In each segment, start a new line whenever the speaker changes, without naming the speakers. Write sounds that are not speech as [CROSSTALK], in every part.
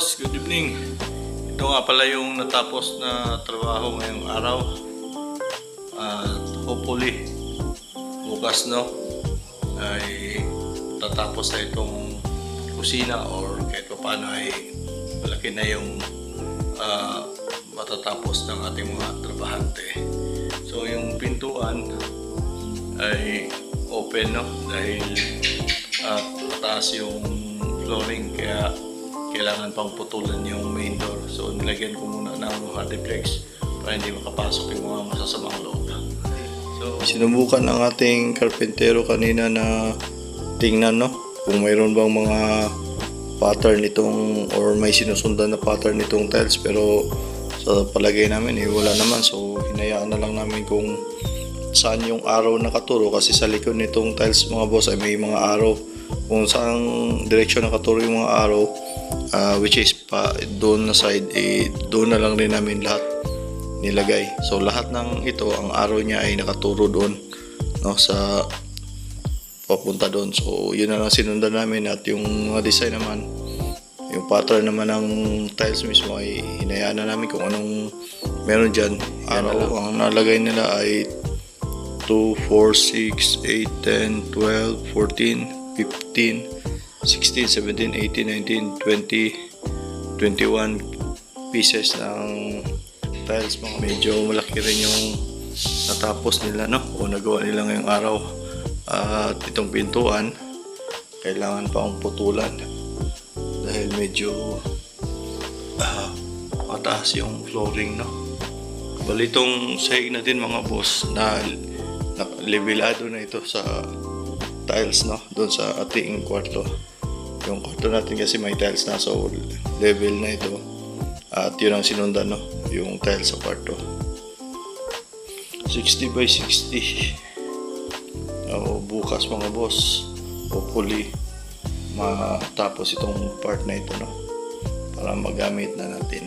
boss, good evening. Ito nga pala yung natapos na trabaho ngayong araw. At hopefully, bukas no, ay tatapos na itong kusina or kahit pa paano ay malaki na yung ah, matatapos ng ating mga trabahante. So yung pintuan ay open no dahil at mataas yung flooring kaya kailangan pang putulan yung main door. So nilagyan ko muna ng hardiplex para hindi makapasok yung mga masasamang loob. So sinubukan ng ating karpentero kanina na tingnan no? Kung mayroon bang mga pattern nitong or may sinusundan na pattern nitong tiles. Pero sa palagay namin eh wala naman. So hinayaan na lang namin kung saan yung araw nakaturo. Kasi sa likod nitong tiles mga boss ay may mga araw kung saan direction nakaturo yung mga araw ah, which is pa doon na side eh doon na lang rin namin lahat nilagay. So lahat ng ito ang araw niya ay nakaturo doon no sa papunta doon. So yun na lang sinundan namin at yung mga design naman yung pattern naman ng tiles mismo ay hinayaan na namin kung anong meron dyan. Araw ang nalagay nila ay 2, 4, 6, 8, 10, 12, 14, 15, 16, 17, 18, 19, 20, 21 pieces ng tiles. Mga medyo malaki rin yung natapos nila, no? O nagawa nila ngayong araw. At itong pintuan, kailangan pa ang putulan. Dahil medyo ah, mataas yung flooring, no? Bali itong sahig natin mga boss na na levelado na ito sa tiles no doon sa ating kwarto yung kwarto natin kasi may tiles na so level na ito. At yun ang sinundan no? Yung tiles sa kwarto. 60 by 60 o bukas mga boss. Hopefully matapos itong part na ito no? Para magamit na natin.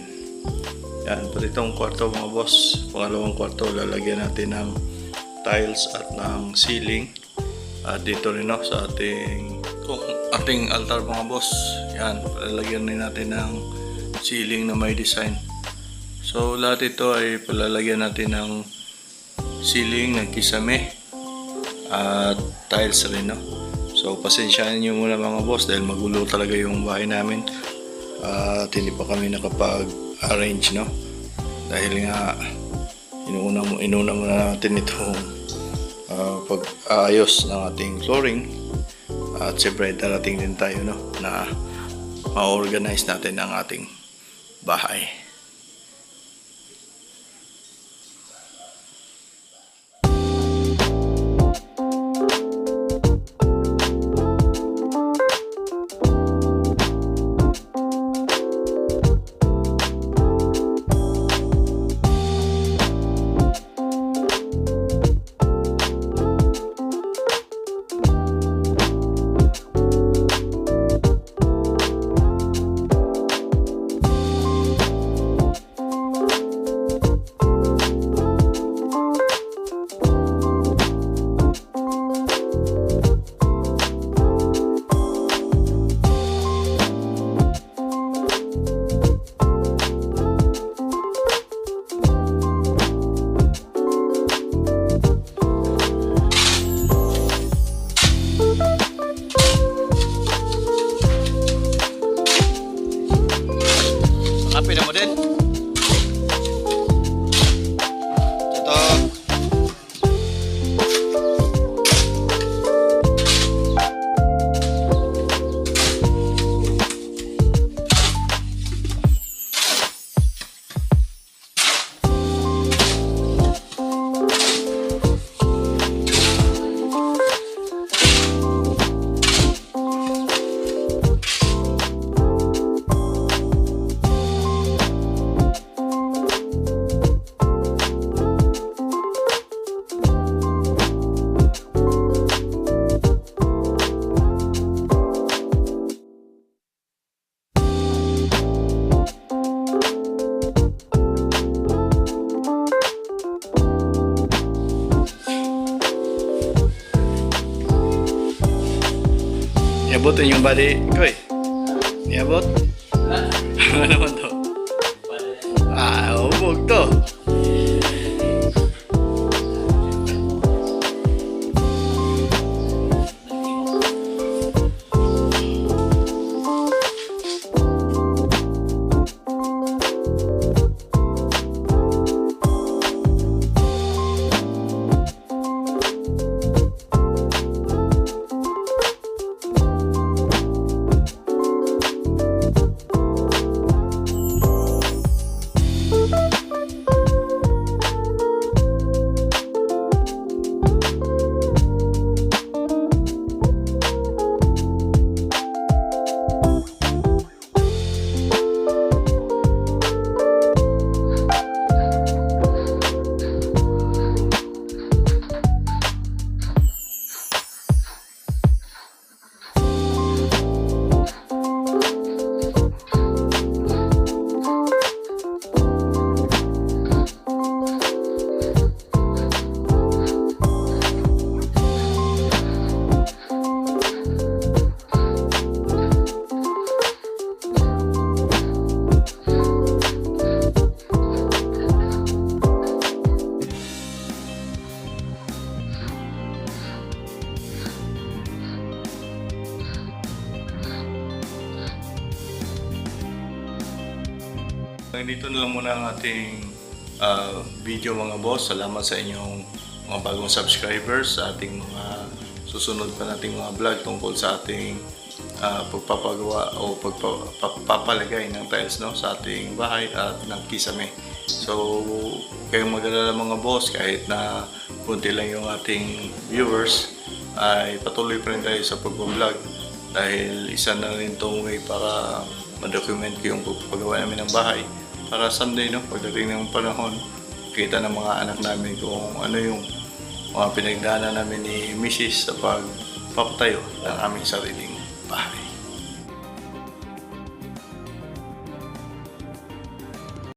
Yan pati itong kwarto mga boss. Pangalawang kwarto lalagyan natin ng tiles at ng ceiling. At dito rin no, sa ating kung ating altar mga boss yan lalagyan rin natin ng ceiling na may design. So lahat ito ay palalagyan natin ng ceiling ng kisame at tiles rin no? So pasensyahan nyo muna mga boss dahil magulo talaga yung bahay namin at hindi pa kami nakapag arrange no? Dahil nga inuuna mo inuna muna natin itong ah, pag-aayos ng ating flooring at siyempre darating din tayo no na ma-organize natin ang ating bahay. Happy na mo din? Iabotin yung body ko eh. Iabot? [LAUGHS] Ano naman to? Ah, umog to. Dito na lang muna ang ating ah, video mga boss. Salamat sa inyong mga bagong subscribers sa ating mga susunod pa nating mga vlog tungkol sa ating ah, pagpapagawa o pagpapalagay ng tiles no, sa ating bahay at ng kisame. So, kayong mag-alala mga boss kahit na kunti lang yung ating viewers ay patuloy pa rin tayo sa pag-vlog dahil isa na rin itong way para ma-document ko yung pagpapagawa namin ng bahay para someday no pagdating ng panahon kita ng mga anak namin kung ano yung mga pinagdaanan namin ni Mrs. sa pagpapatayo ng aming sariling bahay.